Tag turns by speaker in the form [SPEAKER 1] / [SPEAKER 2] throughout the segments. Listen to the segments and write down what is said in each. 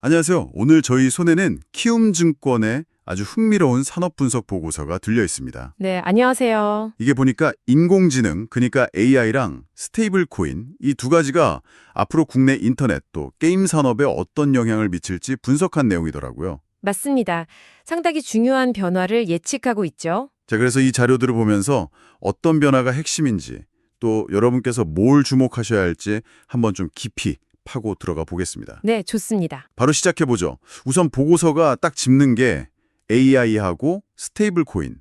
[SPEAKER 1] 안녕하세요. 오늘 저희 손에는 키움증권의 아주 흥미로운 산업 분석 보고서가 들려 있습니다.
[SPEAKER 2] 네, 안녕하세요.
[SPEAKER 1] 이게 보니까 인공지능, 그러니까 AI랑 스테이블 코인 이 두 가지가 앞으로 국내 인터넷 또 게임 산업에 어떤 영향을 미칠지 분석한 내용이더라고요.
[SPEAKER 2] 맞습니다. 상당히 중요한 변화를 예측하고 있죠.
[SPEAKER 1] 자, 그래서 이 자료들을 보면서 어떤 변화가 핵심인지 또 여러분께서 뭘 주목하셔야 할지 한번 좀 깊이 파고 들어가 보겠습니다.
[SPEAKER 2] 네, 좋습니다.
[SPEAKER 1] 바로 시작해보죠. 우선 보고서가 딱 짚는 게 AI하고 스테이블 코인.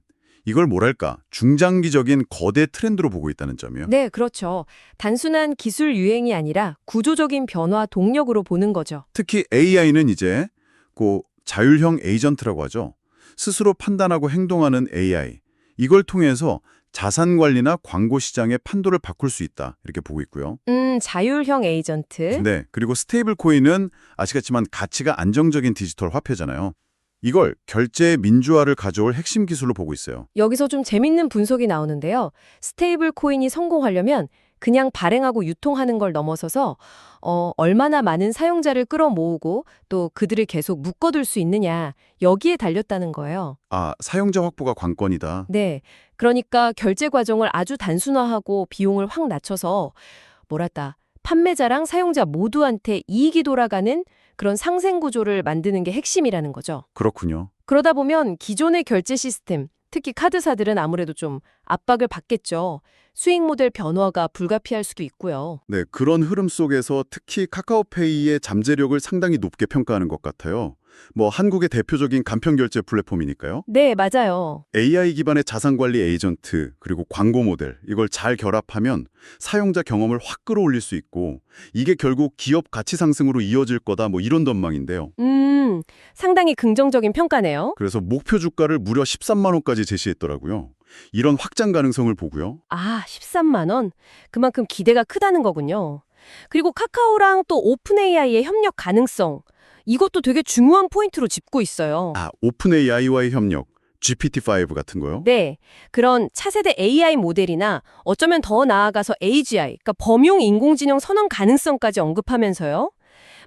[SPEAKER 1] 이걸 뭐랄까 중장기적인 거대 트렌드로 보고 있다는 점이요.
[SPEAKER 2] 네, 그렇죠. 단순한 기술 유행이 아니라 구조적인 변화 동력으로 보는 거죠.
[SPEAKER 1] 특히 AI는 이제 그 자율형 에이전트라고 하죠. 스스로 판단하고 행동하는 AI. 이걸 통해서 자산 관리나 광고 시장의 판도를 바꿀 수 있다. 이렇게 보고 있고요.
[SPEAKER 2] 음, 자율형 에이전트.
[SPEAKER 1] 네. 그리고 스테이블 코인은 아시겠지만 가치가 안정적인 디지털 화폐잖아요. 이걸 결제의 민주화를 가져올 핵심 기술로 보고 있어요.
[SPEAKER 2] 여기서 좀 재밌는 분석이 나오는데요. 스테이블 코인이 성공하려면 그냥 발행하고 유통하는 걸 넘어서서 어, 얼마나 많은 사용자를 끌어모으고 또 그들을 계속 묶어둘 수 있느냐 여기에 달렸다는 거예요.
[SPEAKER 1] 아, 사용자 확보가 관건이다.
[SPEAKER 2] 네. 그러니까 결제 과정을 아주 단순화하고 비용을 확 낮춰서 뭐랄까 판매자랑 사용자 모두한테 이익이 돌아가는 그런 상생 구조를 만드는 게 핵심이라는 거죠.
[SPEAKER 1] 그렇군요.
[SPEAKER 2] 그러다 보면 기존의 결제 시스템, 특히 카드사들은 아무래도 좀 압박을 받겠죠. 수익 모델 변화가 불가피할 수도 있고요.
[SPEAKER 1] 네, 그런 흐름 속에서 특히 카카오페이의 잠재력을 상당히 높게 평가하는 것 같아요. 뭐 한국의 대표적인 간편 결제 플랫폼이니까요.
[SPEAKER 2] 네, 맞아요.
[SPEAKER 1] AI 기반의 자산 관리 에이전트 그리고 광고 모델 이걸 잘 결합하면 사용자 경험을 확 끌어올릴 수 있고 이게 결국 기업 가치 상승으로 이어질 거다 뭐 이런 전망인데요.
[SPEAKER 2] 음, 상당히 긍정적인 평가네요.
[SPEAKER 1] 그래서 목표 주가를 무려 13만 원까지 제시했더라고요. 이런 확장 가능성을 보고요.
[SPEAKER 2] 아, 13만 원? 그만큼 기대가 크다는 거군요. 그리고 카카오랑 또 오픈 AI의 협력 가능성. 이것도 되게 중요한 포인트로 짚고 있어요.
[SPEAKER 1] 아, 오픈 AI와의 협력, GPT-5 같은 거요?
[SPEAKER 2] 네. 그런 차세대 AI 모델이나 어쩌면 더 나아가서 AGI, 그러니까 범용 인공지능 선언 가능성까지 언급하면서요.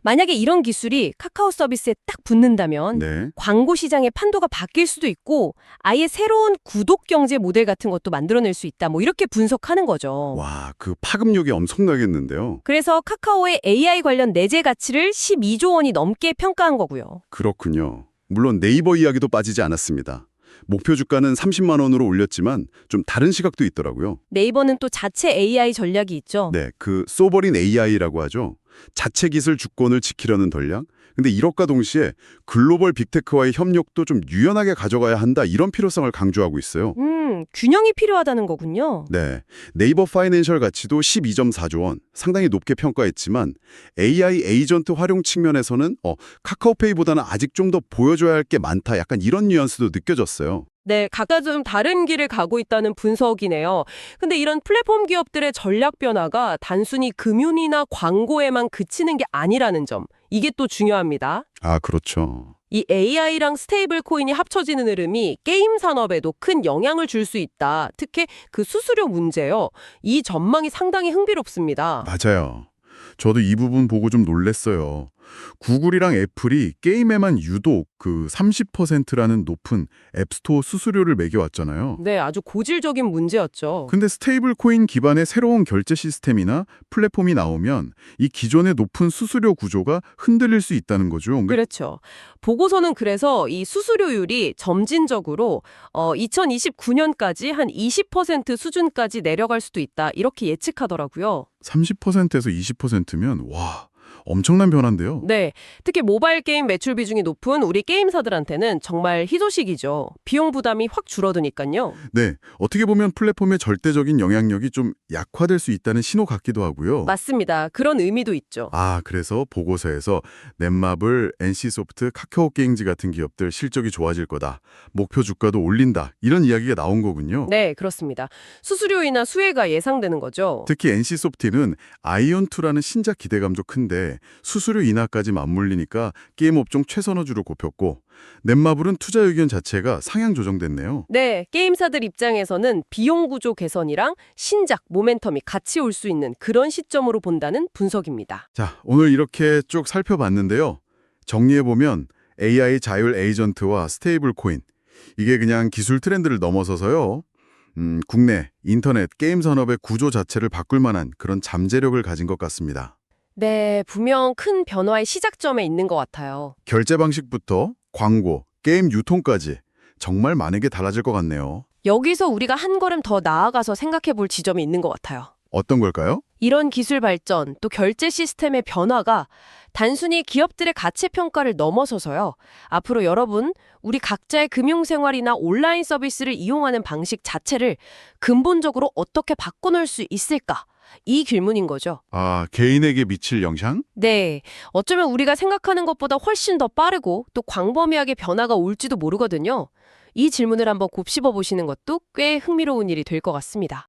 [SPEAKER 2] 만약에 이런 기술이 카카오 서비스에 딱 붙는다면
[SPEAKER 1] 네.
[SPEAKER 2] 광고 시장의 판도가 바뀔 수도 있고 아예 새로운 구독 경제 모델 같은 것도 만들어낼 수 있다. 뭐 이렇게 분석하는 거죠.
[SPEAKER 1] 와, 그 파급력이 엄청나겠는데요.
[SPEAKER 2] 그래서 카카오의 AI 관련 내재 가치를 12조 원이 넘게 평가한 거고요.
[SPEAKER 1] 그렇군요. 물론 네이버 이야기도 빠지지 않았습니다. 목표 주가는 30만 원으로 올렸지만 좀 다른 시각도 있더라고요.
[SPEAKER 2] 네이버는 또 자체 AI 전략이 있죠.
[SPEAKER 1] 네, 그 소버린 AI라고 하죠. 자체 기술 주권을 지키려는 전략. 근데 이것과 동시에 글로벌 빅테크와의 협력도 좀 유연하게 가져가야 한다 이런 필요성을 강조하고 있어요.
[SPEAKER 2] 음, 균형이 필요하다는 거군요.
[SPEAKER 1] 네, 네이버 파이낸셜 가치도 12.4조 원, 상당히 높게 평가했지만 AI 에이전트 활용 측면에서는 어, 카카오페이보다는 아직 좀 더 보여줘야 할 게 많다. 약간 이런 뉘앙스도 느껴졌어요.
[SPEAKER 3] 네, 각각 좀 다른 길을 가고 있다는 분석이네요. 근데 이런 플랫폼 기업들의 전략 변화가 단순히 금융이나 광고에만 그치는 게 아니라는 점. 이게 또 중요합니다.
[SPEAKER 1] 아, 그렇죠.
[SPEAKER 3] 이 AI랑 스테이블 코인이 합쳐지는 흐름이 게임 산업에도 큰 영향을 줄 수 있다. 특히 그 수수료 문제요. 이 전망이 상당히 흥미롭습니다.
[SPEAKER 1] 맞아요. 저도 이 부분 보고 좀 놀랬어요. 구글이랑 애플이 게임에만 유독 그 30%라는 높은 앱스토어 수수료를 매겨왔잖아요.
[SPEAKER 3] 네, 아주 고질적인 문제였죠.
[SPEAKER 1] 근데 스테이블 코인 기반의 새로운 결제 시스템이나 플랫폼이 나오면 이 기존의 높은 수수료 구조가 흔들릴 수 있다는 거죠.
[SPEAKER 3] 그렇죠. 보고서는 그래서 이 수수료율이 점진적으로 어, 2029년까지 한 20% 수준까지 내려갈 수도 있다. 이렇게 예측하더라고요.
[SPEAKER 1] 30%에서 20%면 와, 엄청난 변화인데요.
[SPEAKER 3] 네. 특히 모바일 게임 매출 비중이 높은 우리 게임사들한테는 정말 희소식이죠. 비용 부담이 확 줄어드니까요.
[SPEAKER 1] 네, 어떻게 보면 플랫폼의 절대적인 영향력이 좀 약화될 수 있다는 신호 같기도 하고요.
[SPEAKER 3] 맞습니다. 그런 의미도 있죠.
[SPEAKER 1] 아, 그래서 보고서에서 넷마블, NC소프트, 카카오 게임즈 같은 기업들 실적이 좋아질 거다. 목표 주가도 올린다. 이런 이야기가 나온 거군요.
[SPEAKER 3] 네, 그렇습니다. 수수료이나 수혜가 예상되는 거죠.
[SPEAKER 1] 특히 NC소프트는 아이온2라는 신작 기대감도 큰데 수수료 인하까지 맞물리니까 게임 업종 최선호주로 꼽혔고 넷마블은 투자 의견 자체가 상향 조정됐네요.
[SPEAKER 3] 네, 게임사들 입장에서는 비용 구조 개선이랑 신작, 모멘텀이 같이 올 수 있는 그런 시점으로 본다는 분석입니다.
[SPEAKER 1] 자, 오늘 이렇게 쭉 살펴봤는데요. 정리해보면 AI 자율 에이전트와 스테이블 코인. 이게 그냥 기술 트렌드를 넘어서서요. 음, 국내 인터넷 게임 산업의 구조 자체를 바꿀 만한 그런 잠재력을 가진 것 같습니다.
[SPEAKER 2] 네, 분명 큰 변화의 시작점에 있는 것 같아요.
[SPEAKER 1] 결제 방식부터 광고, 게임 유통까지 정말 많은 게 달라질 것 같네요.
[SPEAKER 2] 여기서 우리가 한 걸음 더 나아가서 생각해 볼 지점이 있는 것 같아요.
[SPEAKER 1] 어떤 걸까요?
[SPEAKER 2] 이런 기술 발전, 또 결제 시스템의 변화가 단순히 기업들의 가치 평가를 넘어서서요. 앞으로 여러분, 우리 각자의 금융 생활이나 온라인 서비스를 이용하는 방식 자체를 근본적으로 어떻게 바꿔놓을 수 있을까? 이 질문인 거죠.
[SPEAKER 1] 아, 개인에게 미칠 영향?
[SPEAKER 2] 네. 어쩌면 우리가 생각하는 것보다 훨씬 더 빠르고 또 광범위하게 변화가 올지도 모르거든요. 이 질문을 한번 곱씹어 보시는 것도 꽤 흥미로운 일이 될 것 같습니다.